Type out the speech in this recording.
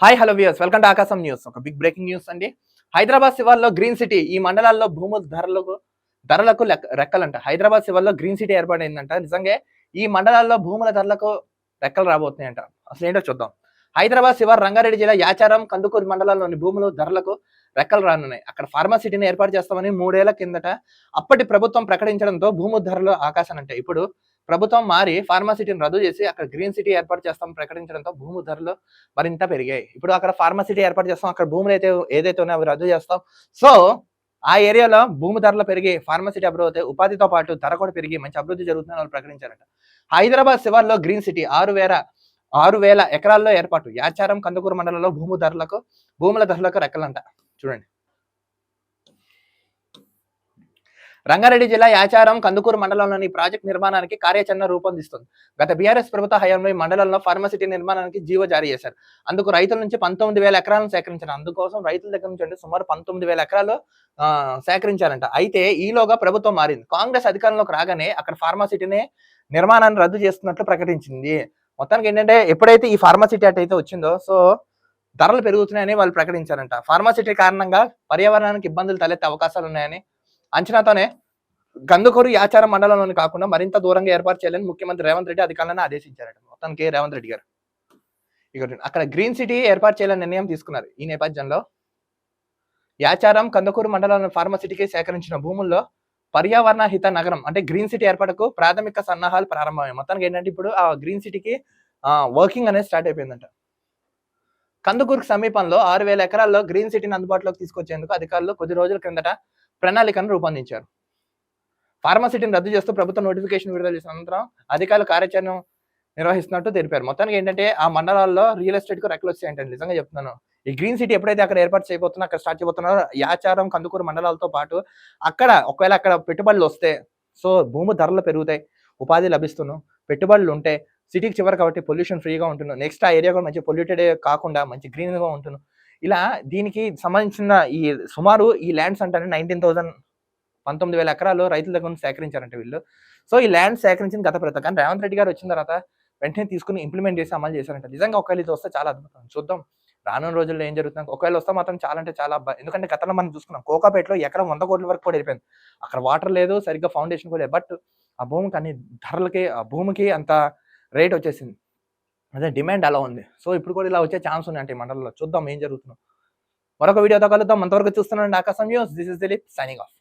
Hi hello views welcome to Aakasam news ఒక big breaking news అండి హైదరాబాద్ శివార్లో green city ఈ మండలాల్లో భూముల ధరలకు ధరలకు రెక్కలంట. హైదరాబాద్ శివార్లో గ్రీన్ సిటీ ఏర్పడిందంట. నిజంగా ఈ మండలాల్లో భూముల ధరలకు రెక్కలు రాబోతున్నాయంట. అసలు ఏంటో చూద్దాం. హైదరాబాద్ శివార్ రంగారెడ్డి జిల్లా యాచారం కందుకూరు మండలాల్లోని భూములు ధరలకు రెక్కలు రానున్నాయి. అక్కడ ఫార్మాసిటీని ఏర్పాటు చేస్తామని మూడేళ్ళ కిందట అప్పటి ప్రభుత్వం ప్రకటించడంతో భూము ధరలు ఆకాశానంటే ఇప్పుడు ప్రభుత్వం మారి ఫార్మాసిటీని రద్దు చేసి అక్కడ గ్రీన్ సిటీ ఏర్పాటు చేస్తామని ప్రకటించడంతో భూము ధరలు మరింత పెరిగాయి. ఇప్పుడు అక్కడ ఫార్మసిటీ ఏర్పాటు చేస్తాం అక్కడ భూములు అయితే ఏదైతే ఉన్నాయో అవి రద్దు చేస్తాం. సో ఆ ఏరియాలో భూమి ధరలు పెరిగి ఫార్మసిటీ అభివృద్ధి అవుతాయి ఉపాధితో పాటు ధర కూడా పెరిగి మంచి అభివృద్ధి జరుగుతుందని వాళ్ళు ప్రకటించారట. హైదరాబాద్ శివార్లో గ్రీన్ సిటీ ఆరు వేల ఆరు వేల ఎకరాల్లో ఏర్పాటు. యాచారం కందుకూరు మండలంలో భూమి ధరలకు భూముల ధరలకు రెక్కలంట. చూడండి. రంగారెడ్డి జిల్లా యాచారం కందుకూరు మండలంలోని ఈ ప్రాజెక్ట్ నిర్మాణానికి కార్యాచరణ రూపొందిస్తుంది. గత బీఆర్ఎస్ ప్రభుత్వ హయాంలో ఈ మండలంలో ఫార్మసిటీ నిర్మాణానికి జీవో జారీ చేశారు. అందుకు రైతుల నుంచి పంతొమ్మిది వేల ఎకరాలను సేకరించారు. అందుకోసం రైతుల దగ్గర నుంచి అంటే సుమారు పంతొమ్మిది వేల ఎకరాలు సేకరించారంట. అయితే ఈలోగా ప్రభుత్వం మారింది. కాంగ్రెస్ అధికారంలోకి రాగానే అక్కడ ఫార్మాసిటీని నిర్మాణాన్ని రద్దు చేస్తున్నట్లు ప్రకటించింది. మొత్తానికి ఏంటంటే ఎప్పుడైతే ఈ ఫార్మసిటీ అట్ అయితే వచ్చిందో సో ధరలు పెరుగుతున్నాయని వాళ్ళు ప్రకటించారంట. ఫార్మాసిటీ కారణంగా పర్యావరణానికి ఇబ్బందులు తలెత్తే అవకాశాలు ఉన్నాయని అంచనాతోనే గందుకూరు యాచార మండలంలోని కాకుండా మరింత దూరంగా ఏర్పాటు చేయాలని ముఖ్యమంత్రి రేవంత్ రెడ్డి అధికారులను ఆదేశించారట. మొత్తానికి రేవంత్ రెడ్డి గారు. ఇక అక్కడ గ్రీన్ సిటీ ఏర్పాటు చేయాలని నిర్ణయం తీసుకున్నారు. ఈ నేపథ్యంలో యాచారం కందుకూరు మండలంలోని ఫార్మసిటీకి సేకరించిన భూముల్లో పర్యావరణ హిత నగరం అంటే గ్రీన్ సిటీ ఏర్పాటుకు ప్రాథమిక సన్నాహాలు ప్రారంభమయ్యాయి. మొత్తానికి ఏంటంటే ఇప్పుడు ఆ గ్రీన్ సిటీకి వర్కింగ్ అనేది స్టార్ట్ అయిపోయిందంట. కందుకూరుకు సమీపంలో ఆరు వేల ఎకరాల్లో గ్రీన్ సిటీని అందుబాటులోకి తీసుకొచ్చేందుకు అధికారులు కొద్ది రోజుల క్రిందట ప్రణాళికను రూపొందించారు. ఫార్మసిటీని రద్దు చేస్తూ ప్రభుత్వం నోటిఫికేషన్ విడుదల చేసిన అనంతరం అధికారులు కార్యాచరణ నిర్వహిస్తున్నట్టు తెలిపారు. మొత్తానికి ఏంటంటే ఆ మండలాల్లో రియల్ ఎస్టేట్కు రెక్కలు వచ్చాయంటే నిజంగా చెప్తున్నాను. ఈ గ్రీన్ సిటీ ఎప్పుడైతే అక్కడ ఏర్పాటు చేయబోతున్నా అక్కడ స్టార్ట్ చేయబోతున్నారో యాచారం కందుకూరు మండలాలతో పాటు అక్కడ ఒకవేళ అక్కడ పెట్టుబడులు వస్తే సో భూమి ధరలు పెరుగుతాయి ఉపాధి లభిస్తున్నాం పెట్టుబడులు ఉంటే సిటీకి చివరి కాబట్టి పొల్యూషన్ ఫ్రీగా ఉంటుంది నెక్స్ట్ ఆ ఏరియా కూడా మంచి పొల్యూటెడ్ కాకుండా మంచి గ్రీన్గా ఉంటుంది ఇలా దీనికి సంబంధించిన ఈ సుమారు ఈ ల్యాండ్స్ అంటే నైన్టీన్ థౌసండ్ పంతొమ్మిది వేల ఎకరాలు రైతుల దగ్గర నుంచి సేకరించారంట వీళ్ళు. సో ఈ ల్యాండ్ సేకరించిన గత ప్రభుత్వం కానీ రేవంత్ రెడ్డి గారు వచ్చిన తర్వాత వెంటనే తీసుకుని ఇంప్లిమెంట్ చేసి అమలు చేశారంట. నిజంగా ఒకవేళ ఇది వస్తే చాలా అద్భుతం. చూద్దాం. రానున్న రోజుల్లో ఏం జరుగుతుంది. ఒకవేళ వస్తే మాత్రం చాలా అంటే చాలా ఎందుకంటే గతంలో మనం చూసుకున్నాం కోకాపేటలో ఎకరం వంద కోట్ల వరకు కూడా వెళ్ళిపోయింది అక్కడ వాటర్ లేదు సరిగ్గా ఫౌండేషన్ కూడా లేదు. బట్ ఆ భూమికి అన్ని ధరలకి ఆ భూమికి అంత రేట్ వచ్చేసింది. అదే డిమాండ్ అలా ఉంది. సో ఇప్పుడు కూడా ఇలా వచ్చే ఛాన్స్ ఉంది అంటే మండలంలో. చూద్దాం ఏం జరుగుతుందో. మరొక వీడియోతో కలుద్దాం. అంతవరకు చూస్తున్నాను Aakasam news. This is Dilip signing off